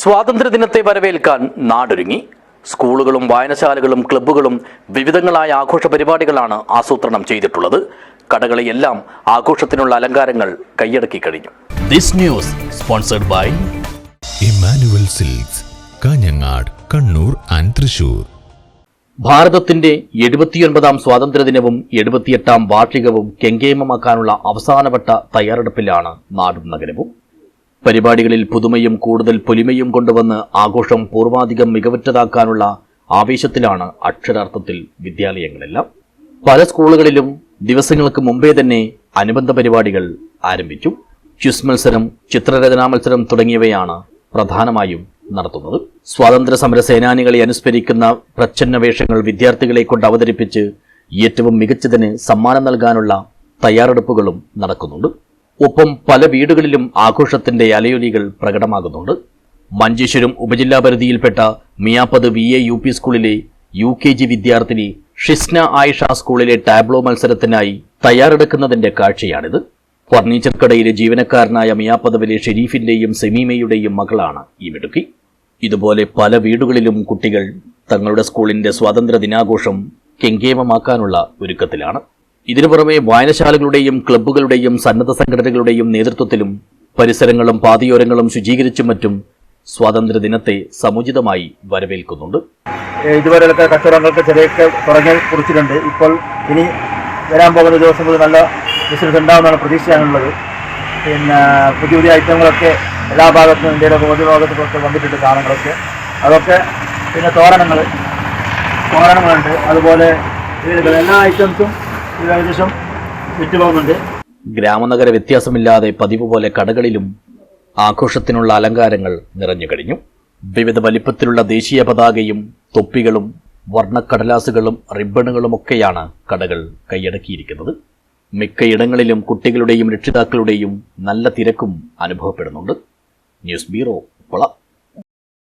സ്വാതന്ത്ര്യദിനത്തെ വരവേൽക്കാൻ നാടൊരുങ്ങി. സ്കൂളുകളും വായനശാലകളും ക്ലബ്ബുകളും വിവിധങ്ങളായ ആഘോഷ പരിപാടികളാണ് ആസൂത്രണം ചെയ്തിട്ടുള്ളത്. കടകളെയെല്ലാം ആഘോഷത്തിനുള്ള അലങ്കാരങ്ങൾ കൈയടക്കി കഴിഞ്ഞു. This news sponsored by Emmanuel silks Kanhangad Kannur and Thrissur. ഭാരതത്തിന്റെ എഴുപത്തിയൊൻപതാം സ്വാതന്ത്ര്യദിനവും എഴുപത്തിയെട്ടാം വാർഷികവും കെങ്കേമമാക്കാനുള്ള അവസാനവട്ട തയ്യാറെടുപ്പിലാണ് നാടും നഗരവും. പരിപാടികളിൽ പുതുമയും കൂടുതൽ പൊലിമയും കൊണ്ടുവന്ന് ആഘോഷം പൂർവാധികം മികവുറ്റതാക്കാനുള്ള ആവേശത്തിലാണ് അക്ഷരാർത്ഥത്തിൽ വിദ്യാലയങ്ങളെല്ലാം. പല സ്കൂളുകളിലും ദിവസങ്ങൾക്ക് മുമ്പേ തന്നെ അനുബന്ധ പരിപാടികൾ ആരംഭിച്ചു. ക്യുസ് മത്സരം ചിത്രരചനാ മത്സരം തുടങ്ങിയവയാണ് പ്രധാനമായും നടത്തുന്നത്. സ്വാതന്ത്ര്യ സമര സേനാനികളെ അനുസ്മരിക്കുന്ന പ്രച്ഛന്ന വേഷങ്ങൾ വിദ്യാർത്ഥികളെ കൊണ്ട് അവതരിപ്പിച്ച് ഏറ്റവും മികച്ചതിന് സമ്മാനം നൽകാനുള്ള തയ്യാറെടുപ്പുകളും നടക്കുന്നുണ്ട്. ഒപ്പം പല വീടുകളിലും ആഘോഷത്തിന്റെ അലയൊലികൾ പ്രകടമാകുന്നുണ്ട്. മഞ്ചേശ്വരം ഉപജില്ലാ പരിധിയിൽപ്പെട്ട Miyapath V A U P സ്കൂളിലെ യു കെ ജി വിദ്യാർത്ഥിനി ഷിസ്ന ആയിഷ സ്കൂളിലെ ടാബ്ലോ മത്സരത്തിനായി തയ്യാറെടുക്കുന്നതിന്റെ കാഴ്ചയാണിത്. ഫർണിച്ചർ കടയിലെ ജീവനക്കാരനായ മിയാപ്പതവിലെ ഷെരീഫിന്റെയും സെമീമയുടെയും മകളാണ് ഈ മിടുക്കി. ഇതുപോലെ പല വീടുകളിലും കുട്ടികൾ തങ്ങളുടെ സ്കൂളിന്റെ സ്വാതന്ത്ര്യ ദിനാഘോഷം കെങ്കേമമാക്കാനുള്ള ഒരുക്കത്തിലാണ്. ഇതിനു പുറമെ വായനശാലകളുടെയും ക്ലബ്ബുകളുടെയും സന്നദ്ധ സംഘടനകളുടെയും നേതൃത്വത്തിലും പരിസരങ്ങളും പാതയോരങ്ങളും ശുചീകരിച്ചും മറ്റും സ്വാതന്ത്ര്യ ദിനത്തെ സമുചിതമായി വരവേൽക്കുന്നുണ്ട്. ഇതുവരെയൊക്കെ കച്ചവടങ്ങൾക്ക് ചെറിയൊക്കെ തുടങ്ങി കുറിച്ചിട്ടുണ്ട്. ഇപ്പോൾ ഇനി വരാൻ പോകുന്ന ദിവസങ്ങളിൽ നല്ല ബിസിനസ് ഉണ്ടാകുമെന്നാണ് പ്രതീക്ഷയാണുള്ളത് പിന്നെ പുതിയ പുതിയ ഐറ്റങ്ങളൊക്കെ എല്ലാ ഭാഗത്തും ഇന്ത്യയിലെ പൊതു ഭാഗത്തുമൊക്കെ വന്നിട്ടുണ്ട് സാധനങ്ങളൊക്കെ. അതൊക്കെ പിന്നെ തോരണങ്ങൾ തോരണങ്ങളുണ്ട്. അതുപോലെ വീടുകൾ എല്ലാ ഐറ്റംസും ഏകദേശം വിറ്റുപോകുന്നുണ്ട് ഗ്രാമനഗര വ്യത്യാസമില്ലാതെ പതിവ് പോലെ കടകളിലും ആഘോഷത്തിനുള്ള അലങ്കാരങ്ങൾ നിറഞ്ഞു കഴിഞ്ഞു. വിവിധ വലിപ്പത്തിലുള്ള ദേശീയ പതാകയും തൊപ്പികളും വർണക്കടലാസുകളും റിബണുകളുമൊക്കെയാണ് കടകൾ കൈയടക്കിയിരിക്കുന്നത്. മിക്കയിടങ്ങളിലും കുട്ടികളുടെയും രക്ഷിതാക്കളുടെയും നല്ല തിരക്കും അനുഭവപ്പെടുന്നുണ്ട്. News bureau Uppala